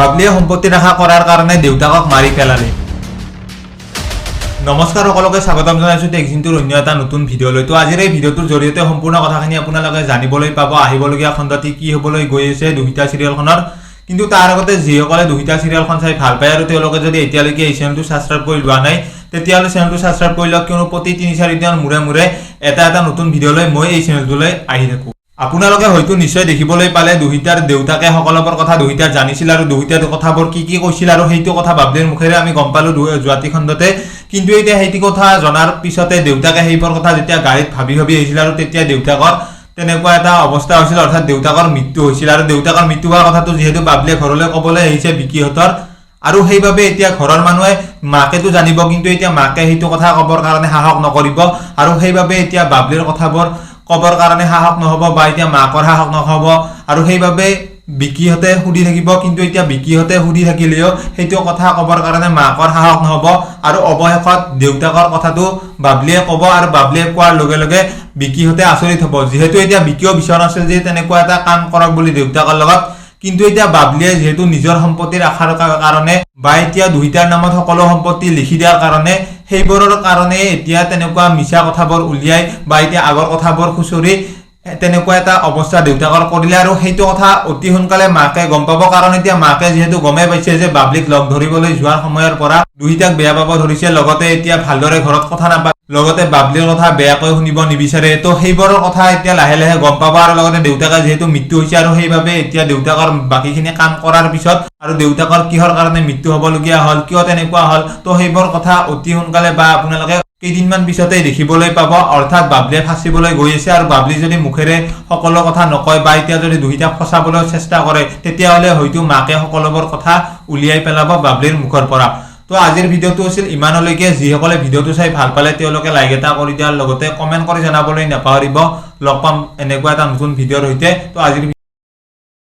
বাবলিয়ে সম্পত্তি ৰাখা কৰাৰ কাৰণে দেউতাকক মাৰি পেলালে। নমস্কাৰ সকলোকে স্বাগতম জনাইছোঁ টেকজিনটোৰ অন্য এটা নতুন ভিডিঅ'লৈ। তো আজিৰ এই ভিডিঅ'টোৰ জৰিয়তে সম্পূৰ্ণ কথাখিনি আপোনালোকে জানিবলৈ পাব, আহিবলগীয়া খণ্ডটি কি হ'বলৈ গৈ আছে দুহিতা চিৰিয়েলখনৰ। কিন্তু তাৰ আগতে যিসকলে দুহিতা চিৰিয়েলখন চাই ভালো পায় আৰু তেওঁলোকে যদি এতিয়ালৈকে এই চেনেলটো ছাবস্ক্ৰাইব কৰি লোৱা নাই, তেতিয়াহ'লে চেনেলটো ছাবস্ক্ৰাইব কৰি লওক। কিয়নো প্ৰতি তিনি চাৰিদিনৰ মূৰে মূৰে এটা এটা নতুন ভিডিঅ'লৈ মই এই চেনেলটোলৈ আহি থাকোঁ। আপোনালোকে হয়তো নিশ্চয় দেখিবলৈ পালে দুহিতাৰ দেউতাকে সকলোবোৰ কথা দুহিতাৰ জানিছিল আৰু দুহিতাৰ কথাবোৰ কি কি কৈছিল আৰু সেইটো কথা বাবলিৰ মুখেৰে আমি গম পালোঁ যোৱাটি খণ্ডতে কিন্তু এতিয়া সেইটো কথা জনাৰ পিছতে দেউতাকে সেইবোৰ কথা যেতিয়া গাড়ীত ভাবি ভাবি আহিছিল আৰু তেতিয়া দেউতাকৰ তেনেকুৱা এটা অৱস্থা হৈছিল, অৰ্থাৎ দেউতাকৰ মৃত্যু হৈছিল। আৰু দেউতাকৰ মৃত্যু হোৱাৰ কথাটো যিহেতু বাবলিয়ে ঘৰলৈ ক'বলৈ আহিছে বিকিহঁতৰ। আৰু সেইবাবে এতিয়া ঘৰৰ মানুহে মাকেতো জানিব, কিন্তু এতিয়া মাকে সেইটো কথা ক'বৰ কাৰণে সাহস নকৰিব। আৰু সেইবাবে এতিয়া বাবলিৰ কথাবোৰ ক'বৰ কাৰণে সাহস নহ'ব বা এতিয়া মাকৰ সাহস নহ'ব আৰু সেইবাবে বিকিহঁতে সুধি থাকিব কিন্তু এতিয়া বিকিহঁতে সুধি থাকিলেও সেইটো কথা ক'বৰ কাৰণে মাকৰ সাহস নহ'ব আৰু অৱশেষত দেউতাকৰ কথাটো বাবলিয়ে ক'ব আৰু বাবলিয়ে কোৱাৰ লগে লগে বিকিহঁতে আচৰিত হ'ব। যিহেতু এতিয়া বিকিও বিচৰা নাছিল যে তেনেকুৱা এটা কাম কৰক বুলি দেউতাকৰ লগত কিন্তু এতিয়া বাবলিয়ে যিহেতু নিজৰ সম্পত্তি ৰখাৰ কা- কাৰণে বা এতিয়া দুইটাৰ নামত সকলো সম্পত্তি লিখি দিয়াৰ কাৰণে, সেইবোৰৰ কাৰণে এতিয়া তেনেকুৱা মিছা কথাবোৰ উলিয়াই বা এতিয়া আগৰ কথাবোৰ খুচৰি তেনেকুৱা এটা অৱস্থা দেউতাকৰ কৰিলে আৰু সেইটো কথা অতি সোনকালে মাকে গম পাব কাৰণ এতিয়া মাকে যিহেতু গমেই পাইছে যে বাবলিক লগ ধৰিবলৈ যোৱাৰ সময়ৰ পৰা দুইটাক বেয়া পাব ধৰিছে, লগতে এতিয়া ভালদৰে ঘৰত কথা নাপায় লগতে বাবলিৰ কথা বেয়াকৈ শুনিব নিবিচাৰে তো সেইবোৰৰ কথা এতিয়া লাহে লাহে গম পাব আৰু লগতে দেউতাকে যিহেতু মৃত্যু হৈছে আৰু সেইবাবে এতিয়া দেউতাকৰ বাকীখিনি কাম কৰাৰ পিছত আৰু দেউতাকৰ কিহৰ কাৰণে মৃত্যু হ'বলগীয়া হ'ল কিয় তেনেকুৱা হ'ল তো সেইবোৰ কথা অতি সোনকালে বা আপোনালোকে কেইদিনমান পিছতেই দেখিবলৈ পাব। অৰ্থাৎ বাবলিয়ে ফাঁচিবলৈ গৈ আছে আৰু বাবলি যদি মুখেৰে সকলো কথা নকয় বা এতিয়া যদি দুইটাক ফচাবলৈ চেষ্টা কৰে তেতিয়াহ'লে হয়তো মাকে সকলোবোৰ কথা উলিয়াই পেলাব বাবলিৰ মুখৰ পৰা। তো আজিৰ ভিডিঅ'টো আছিল ইমানলৈকে। যিসকলে ভিডিঅ'টো চাই ভালো পালে তেওঁলোকে লাইক এটা কৰি দিয়াৰ লগতে কমেণ্ট কৰি জনাবলৈ নাপাহৰিব। লগ পাম এনেকুৱা এটা নতুন ভিডিঅ'ৰ সৈতে। তো আজিৰ